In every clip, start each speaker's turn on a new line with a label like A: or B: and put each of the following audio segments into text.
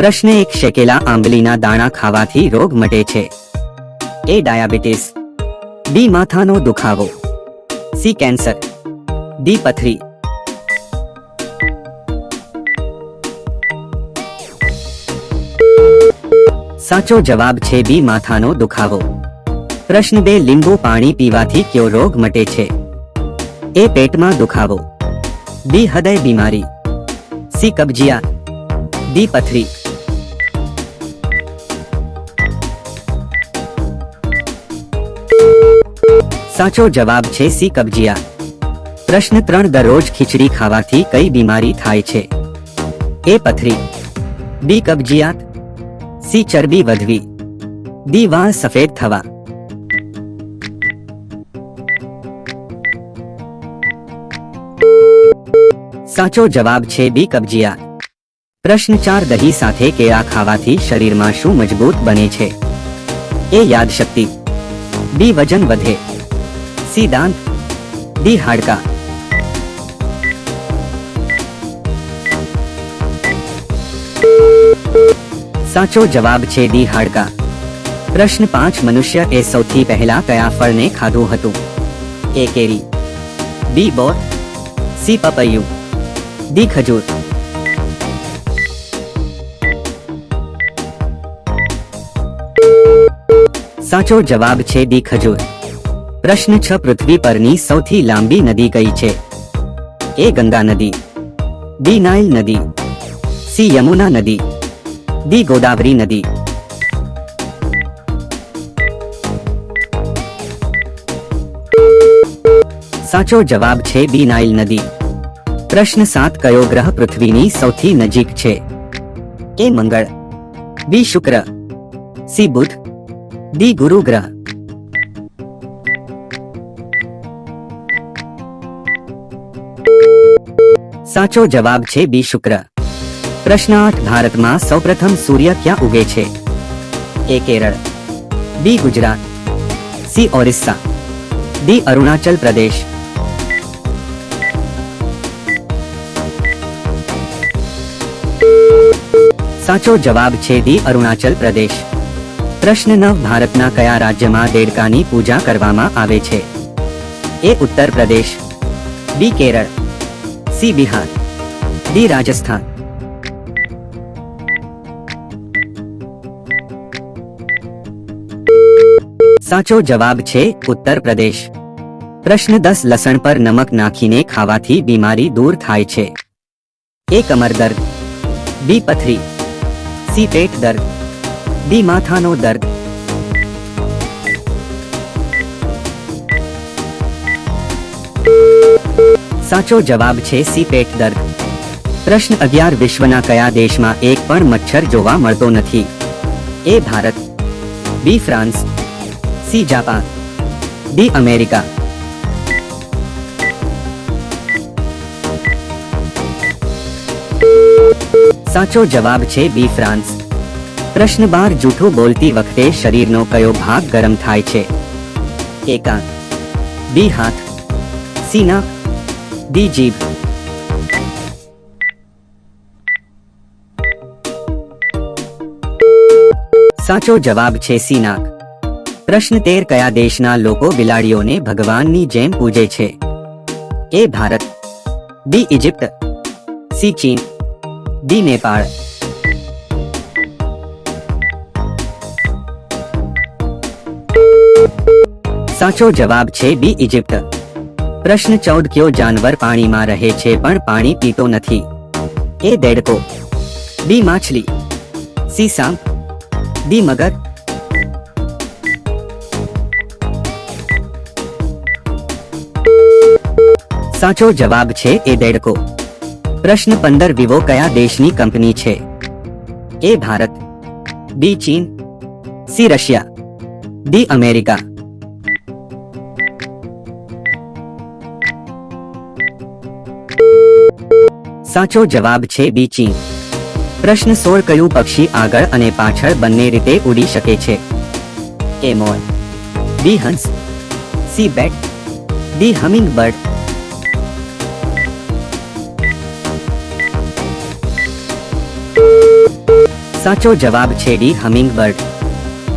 A: પ્રશ્ન એક શેકેલા આંબલીના દાણા ખાવાથી રોગ મટે છે. એ ડાયાબિટીસ. બી માથાનો દુખાવો. C cancer. ડી પથરી. સાચો જવાબ છે બી માથાનો દુખાવો. પ્રશ્ન બે, લીંબુ પાણી પીવાથી કયો રોગ મટે છે? એ પેટમાં દુખાવો. બી હૃદય બીમારી. સી કબજિયાત ડી પથરી. સાચો જવાબ છે સી કબજિયા. પ્રશ્ન ત્રણ, દરરોજ ખીચડી ખાવાથી કઈ બીમારી થાય છે? એ પથરી. બી કબજિયાત. સી ચરબી વધવી. ડી વાળ સફેદ થવા. સાચો જવાબ છે બી કબજિયાત પ્રશ્ન ચાર, દહીં સાથે કેળા ખાવાથી શરીરમાં શું મજબૂત બને છે? એ યાદશક્તિ. બી વજન વધે. સી દાંત ડી હાડકા સાચો જવાબ છે ડી હાડકા પ્રશ્ન પાંચ મનુષ્ય એ સૌથી પહેલા કયા ફળને ખાધું હતું એ કેરી બી બોર સી પપૈયું ડી ખજૂર સાચો જવાબ છે ડી ખજૂર પ્રશ્ન છ પૃથ્વી પરની સૌથી લાંબી નદી કઈ છે? એ ગંગા નદી, બી નાઇલ નદી, સી યમુના નદી, ડી ગોદાવરી નદી. સાચો જવાબ છે બી નાઇલ નદી. પ્રશ્ન સાત કયો ગ્રહ પૃથ્વીની સૌથી નજીક છે? એ મંગળ, બી શુક્ર, સી બુધ, ડી ગુરુ ગ્રહ. સાચો જવાબ છે બી શુક્ર પ્રશ્ન આઠ ભારતમાં સૌપ્રથમ સૂર્ય ક્યાં ઉગે છે A Kerala B Gujarat C Orissa D Arunachal Pradesh સાચો જવાબ છે ડી અરુણાચલ પ્રદેશ પ્રશ્ન નવ ભારતના કયા રાજ્યમાં દેડકાની પૂજા કરવામાં આવે છે? A Uttar Pradesh B Kerala C Bihar D Rajasthan સાચો જવાબ છે ઉત્તર પ્રદેશ પ્રશ્ન દસ લસણ પર નમક નાખીને ખાવાથી બીમારી દૂર થાય છે એ કમર દર્દ બી પથરી સી પેટ દર્દ ડી માથાનો દર્દ સાચો જવાબ છે સી પેટ દર્દ. પ્રશ્ન અગિયાર, વિશ્વના કયા દેશમાં એક પણ મચ્છર જોવા મળતો નથી? A Bharat, B France, C Japan, D America. સાચો જવાબ છે બી ફ્રાન્સ. પ્રશ્ન બાર, જૂઠું બોલતી વખતે શરીરનો કયો ભાગ ગરમ થાય છે? એ બી હાથ, સી નાક ડી સાચો જવાબ છે સીનાક. પ્રશ્ન તેર કયા દેશના લોકો બિલાડીઓને ભગવાનની જેમ પૂજે છે? A Bharat, B Egypt, C ચીન, ડી નેપાળ. સાચો જવાબ છે બી ઇજિપ્ત. પ્રશ્ન ચૌદ કયો જાનવર પાણીમાં રહે છે પણ પાણી પીતો નથી. એ દેડકો. બી, માછલી. સી, સાંપ. ડી, મગર. સાચો જવાબ છે એ દેડકો. પ્રશ્ન પંદર, વિવો કયા દેશની કંપની છે? એ ભારત. બી, ચીન. C, Russia. D, America. સાચો જવાબ છે બી પ્રશ્ન સોળ કયું પક્ષી આગળ અને પાછળ બંને રીતે ઉડી શકે છે? એ મોર બી હંસ. C bat. D humming bird સાચો જવાબ છે ડી હમિંગબર્ડ.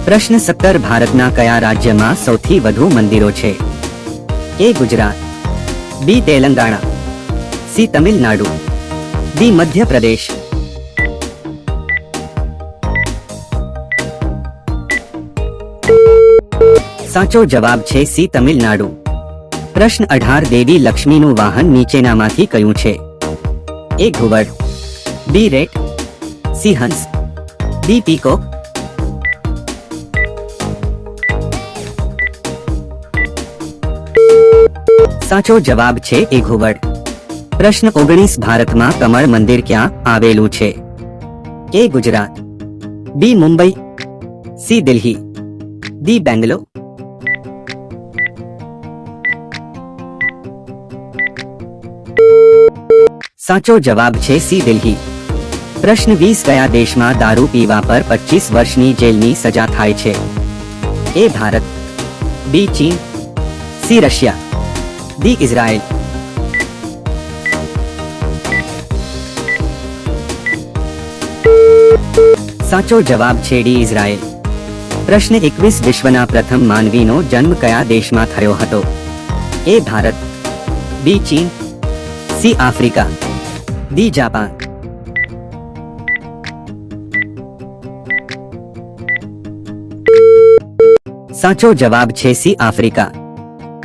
A: પ્રશ્ન સત્તર ભારતના કયા રાજ્યમાં સૌથી વધુ મંદિરો છે? A Gujarat. B Telangana. C Tamil Nadu. D Madhya Pradesh સાચો જવાબ છે સી તમિલનાડુ પ્રશ્ન અઢાર દેવી લક્ષ્મીનું વાહન નીચેનામાંથી કયું છે એ ઘુવડ બી રેટ સી હંસ ડી પીકોક સાચો જવાબ છે એ ઘુવડ પ્રશ્ન ઓગણીસ ભારતમાં કમળ મંદિર ક્યાં આવેલું છે? A Gujarat? B Mumbai, C Delhi, D Bangalore. સાચો જવાબ છે સી દિલ્હી. પ્રશ્ન વીસ કયા દેશમાં દારૂ પીવા પર પચીસ વર્ષની જેલની સજા થાય છે. એ ભારત, બી ચીન, સી રશિયા, ડી ઇઝરાયલ. સાચો જવાબ છે ઇઝરાયલ. પ્રશ્ન એકવીસ, વિશ્વના પ્રથમ માનવીનો જન્મ કયા દેશમાં થયો હતો? એ ભારત, બી ચીન, સી આફ્રિકા, ડી જાપાન. સાચો જવાબ છે સી આફ્રિકા.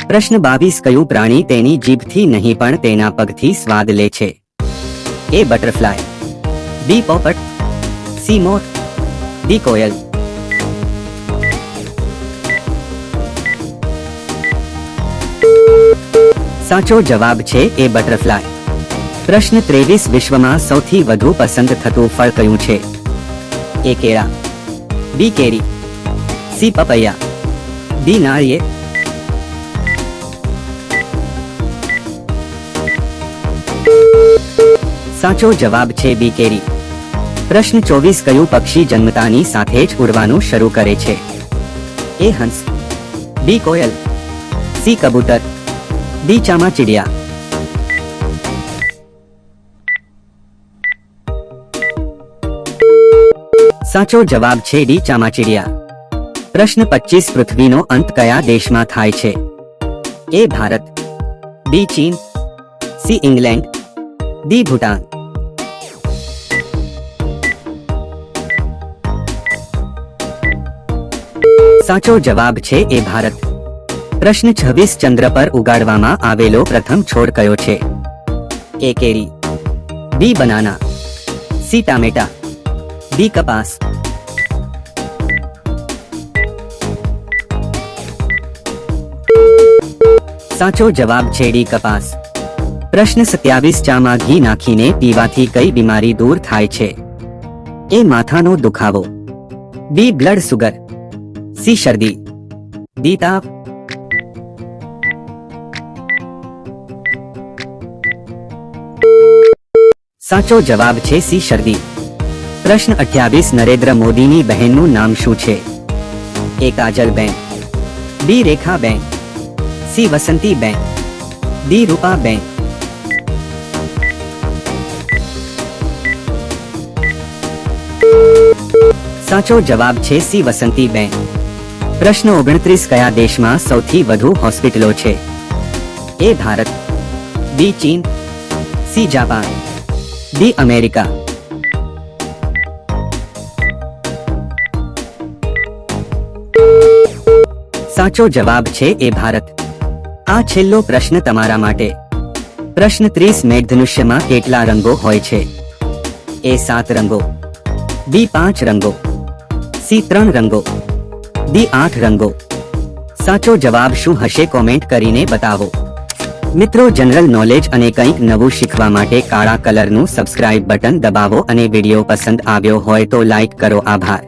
A: પ્રશ્ન બાવીસ, કયું પ્રાણી તેની જીભથી નહીં પણ તેના પગથી સ્વાદ લે છે? એ બટરફ્લાય, બી પોપટ, સી મોર ડી કોયલ સાચો જવાબ છે એ બટરફ્લાય. પ્રશ્ન ત્રેવીસ વિશ્વમાં સૌથી વધુ પસંદ થતું ફળ કયું છે? એ કેળા. બી કેરી. સી પપૈયા. ડી નાળીએ સાચો જવાબ છે બી કેરી. પ્રશ્ન ચોવીસ, કયું પક્ષી જન્મતાની સાથે જ ઉડવાનું શરૂ કરે છે? એ હંસ, બી કોયલ, સી કબૂતર, ડી ચામાચીડિયા. સાચો જવાબ છે ડી ચામાચીડિયા. પ્રશ્ન પચીસ પૃથ્વીનો અંત કયા દેશમાં થાય છે? એ ભારત, બી ચીન, સી ઇંગ્લેન્ડ, ડી ભૂટાન. સાચો જવાબ છે એ ભારત. પ્રશ્ન છવ્વીસ ચંદ્ર પર ઉગાડવામાં આવેલો પ્રથમ છોડ કયો છે? એ કેરી. બી બનાના. સી ટામેટા. બી કપાસ. સાચો જવાબ છે ડી કપાસ. પ્રશ્ન સત્યાવીસ ચામાં ઘી નાખીને પીવાથી કઈ બીમારી દૂર થાય છે? એ માથાનો દુખાવો. B blood sugar. સી શરદી ડી તાપ સાચો જવાબ છે સી શરદી પ્રશ્ન અઠ્યાવીસ, નરેન્દ્ર મોદીની બહેનનું નામ શું છે? A Kajalben B Rekhaben C Vasantiben D Rupaben સાચો જવાબ છે સી વસંતીબેન પ્રશ્ન ઓગણત્રીસ કયા દેશમાં સૌથી વધુ હોસ્પિટલો છે? એ ભારત, બી ચીન, સી જાપાન, ડી અમેરિકા. સાચો જવાબ છે એ ભારત. આ છેલ્લો પ્રશ્ન તમારા માટે. પ્રશ્ન ત્રીસ મેઘધનુષ્યમાં કેટલા રંગો હોય છે? એ સાત રંગો, બી પાંચ રંગો, સી ત્રણ રંગો ડી આઠ રંગો. સાચો જવાબ શું હશે કોમેન્ટ કરીને બતાવો. મિત્રો જનરલ નોલેજ અને કંઈક નવું શીખવા માટે કાળા કલરનું સબસ્ક્રાઇબ બટન દબાવો અને વીડિયો પસંદ આવ્યો હોય તો લાઇક કરો. આભાર.